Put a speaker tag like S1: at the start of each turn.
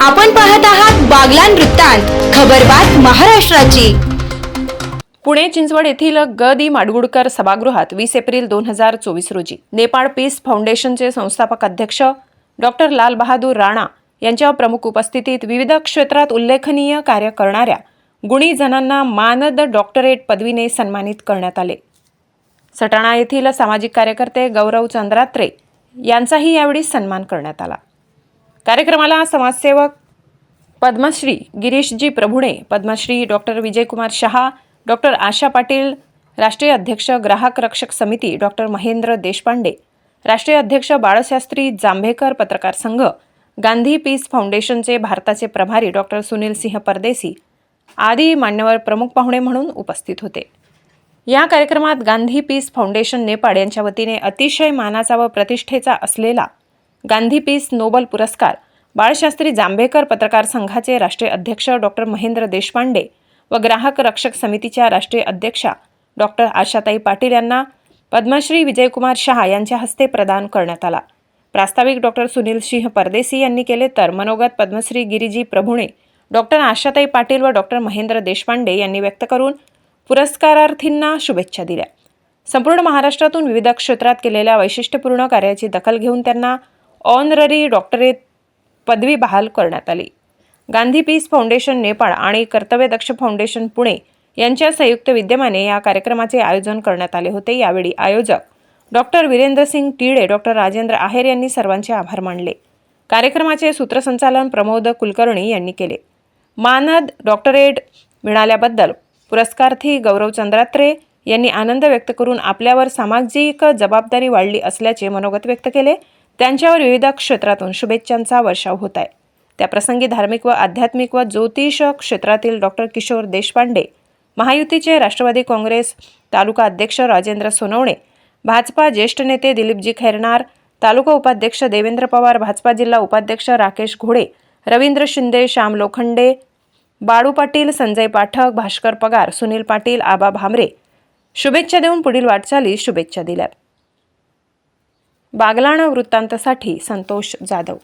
S1: आपण पाहत आहात बागलान वृत्तांत खबरबात महाराष्ट्राची.
S2: पुणे चिंचवड येथील ग दी माडगुडकर सभागृहात वीस एप्रिल दोन हजार चोवीस रोजी नेपाळ पीस फाउंडेशनचे संस्थापक अध्यक्ष डॉक्टर लाल बहादूर राणा यांच्या प्रमुख उपस्थितीत विविध क्षेत्रात उल्लेखनीय कार्य करणाऱ्या गुणी जणांना मानद डॉक्टरेट पदवीने सन्मानित करण्यात आले. सटाणा येथील सामाजिक कार्यकर्ते गौरव चंद्रात्रे यांचाही यावेळी सन्मान करण्यात आला. कार्यक्रमाला समाजसेवक पद्मश्री गिरीशजी प्रभुणे पद्मश्री डॉक्टर विजयकुमार शहा डॉक्टर आशा पाटील राष्ट्रीय अध्यक्ष ग्राहक रक्षक समिती डॉक्टर महेंद्र देशपांडे राष्ट्रीय अध्यक्ष बाळशास्त्री जांभेकर पत्रकार संघ गांधी पीस फाउंडेशनचे भारताचे प्रभारी डॉक्टर सुनील सिंह परदेसी आदी मान्यवर प्रमुख पाहुणे म्हणून उपस्थित होते. या कार्यक्रमात गांधी पीस फाउंडेशन नेपाळ यांच्या वतीने अतिशय मानाचा व प्रतिष्ठेचा असलेला गांधी पीस नोबल पुरस्कार. बाळशास्त्री जांभेकर पत्रकार संघाचे राष्ट्रीय अध्यक्ष डॉक्टर महेंद्र देशपांडे व ग्राहक रक्षक समितीच्या राष्ट्रीय अध्यक्षा डॉक्टर आशाताई पाटील यांना पद्मश्री विजयकुमार शहा यांच्या हस्ते प्रदान करण्यात आला. प्रास्ताविक डॉक्टर सुनील सिंह परदेसी यांनी केले तर मनोगत पद्मश्री गिरीजी प्रभुणे डॉक्टर आशाताई पाटील व डॉक्टर महेंद्र देशपांडे यांनी व्यक्त करून पुरस्कारार्थींना शुभेच्छा दिल्या. संपूर्ण महाराष्ट्रातून विविध क्षेत्रात केलेल्या वैशिष्ट्यपूर्ण कार्याची दखल घेऊन त्यांना ऑनररी डॉक्टरेट पदवी बहाल करण्यात आली. गांधी पीस फाउंडेशन नेपाळ आणि कर्तव्यदक्ष फाउंडेशन पुणे यांच्या संयुक्त विद्यमाने या कार्यक्रमाचे आयोजन करण्यात आले होते. यावेळी आयोजक डॉक्टर वीरेंद्र सिंग टिळे डॉक्टर राजेंद्र आहेर यांनी सर्वांचे आभार मानले. कार्यक्रमाचे सूत्रसंचालन प्रमोद कुलकर्णी यांनी केले. मानद डॉक्टरेट मिळाल्याबद्दल पुरस्कार्थी गौरव चंद्रात्रे यांनी आनंद व्यक्त करून आपल्यावर सामाजिक जबाबदारी वाढली असल्याचे मनोगत व्यक्त केले. त्यांच्यावर विविध क्षेत्रातून शुभेच्छांचा वर्षाव होत आहे. त्याप्रसंगी धार्मिक व आध्यात्मिक व ज्योतिष क्षेत्रातील डॉक्टर किशोर देशपांडे महायुतीचे राष्ट्रवादी काँग्रेस तालुका अध्यक्ष राजेंद्र सोनवणे भाजपा ज्येष्ठ नेते दिलीपजी खैरनार तालुका उपाध्यक्ष देवेंद्र पवार भाजपा जिल्हा उपाध्यक्ष राकेश घोडे रवींद्र शिंदे श्याम लोखंडे बाळू पाटील संजय पाठक भास्कर पगार सुनील पाटील आबा भामरे. शुभेच्छा देऊन पुढील वाटचाली शुभेच्छा दिल्या बागलाणा वृत्तांतसाठी संतोष जाधव